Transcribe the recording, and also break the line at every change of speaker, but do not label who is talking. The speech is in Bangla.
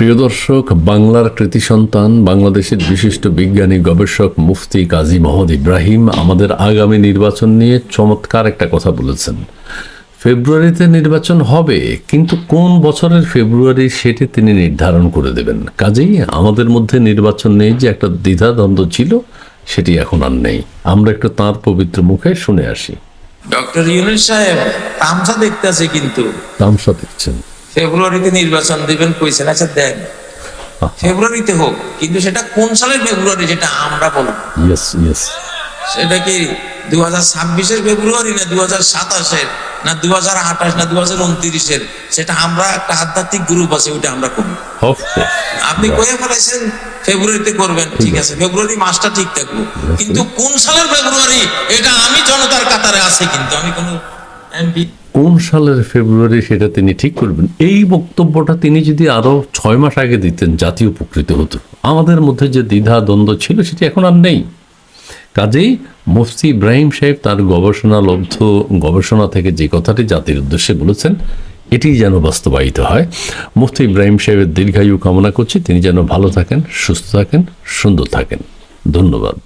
প্রিয় দর্শক বাংলার কৃতি সন্তান বাংলাদেশের বিশিষ্ট বিজ্ঞানী গবেষক মুফতি কাজী মোহাম্মদ ইব্রাহিম আমাদের আগামী নির্বাচন নিয়ে চমৎকার একটা কথা বলেছেন। ফেব্রুয়ারিতে নির্বাচন হবে কিন্তু কোন বছরের ফেব্রুয়ারি সেটি তিনি নির্ধারণ করে দেবেন। কাজেই আমাদের মধ্যে নির্বাচন নেই যে একটা দ্বিধাদ্বন্দ্ব ছিল সেটি এখন আর নেই। আমরা একটু তাঁর পবিত্র মুখে শুনে আসি।
ডক্টর ইউনুস সাহেব তামসা দেখতেছে কিন্তু।
তামসা দিচ্ছেন
ফেব্রুয়ারিতে নির্বাচন দিবেন কইছেন আচ্ছা দেন। ফেব্রুয়ারিতে হোক কিন্তু সেটা কোন সালের ফেব্রুয়ারি যেটা আমরা বলব? সেটা কি দু হাজার ছাব্বিশের ফেব্রুয়ারি না দু হাজার সাতাশের না দু হাজার আঠাশ না দু হাজার উনত্রিশের? সেটা আমরা একটা আধ্যাত্মিক গ্রুপ আছে ওইটা আমরা
অফকোর্স
আপনি কয়ে ফেলাইছেন ফেব্রুয়ারিতে করবেন ঠিক আছে। ফেব্রুয়ারি মাসটা ঠিক থাকব। কিন্তু কোন সালের ফেব্রুয়ারি এটা আমি জনতার কাতারে আছে কিন্তু আমি কোনো
সালের ফেব্রুয়ারি সেটা তিনি ঠিক করবেন? এই বক্তব্যটা তিনি যদি আরও ছয় মাস আগে দিতেন জাতীয় উপকৃত হতো। আমাদের মধ্যে যে দ্বিধা দ্বন্দ্ব ছিল সেটি এখন আর নেই। কাজেই মুফতি ইব্রাহিম সাহেব তার গবেষণা লব্ধ গবেষণা থেকে যে কথাটি জাতির উদ্দেশ্যে বলেছেন, এটি যেন বাস্তবায়িত হয়। মুফতি ইব্রাহিম সাহেবের দীর্ঘায়ু কামনা করছি। তিনি যেন ভালো থাকেন, সুস্থ থাকেন, সুন্দর থাকেন। ধন্যবাদ।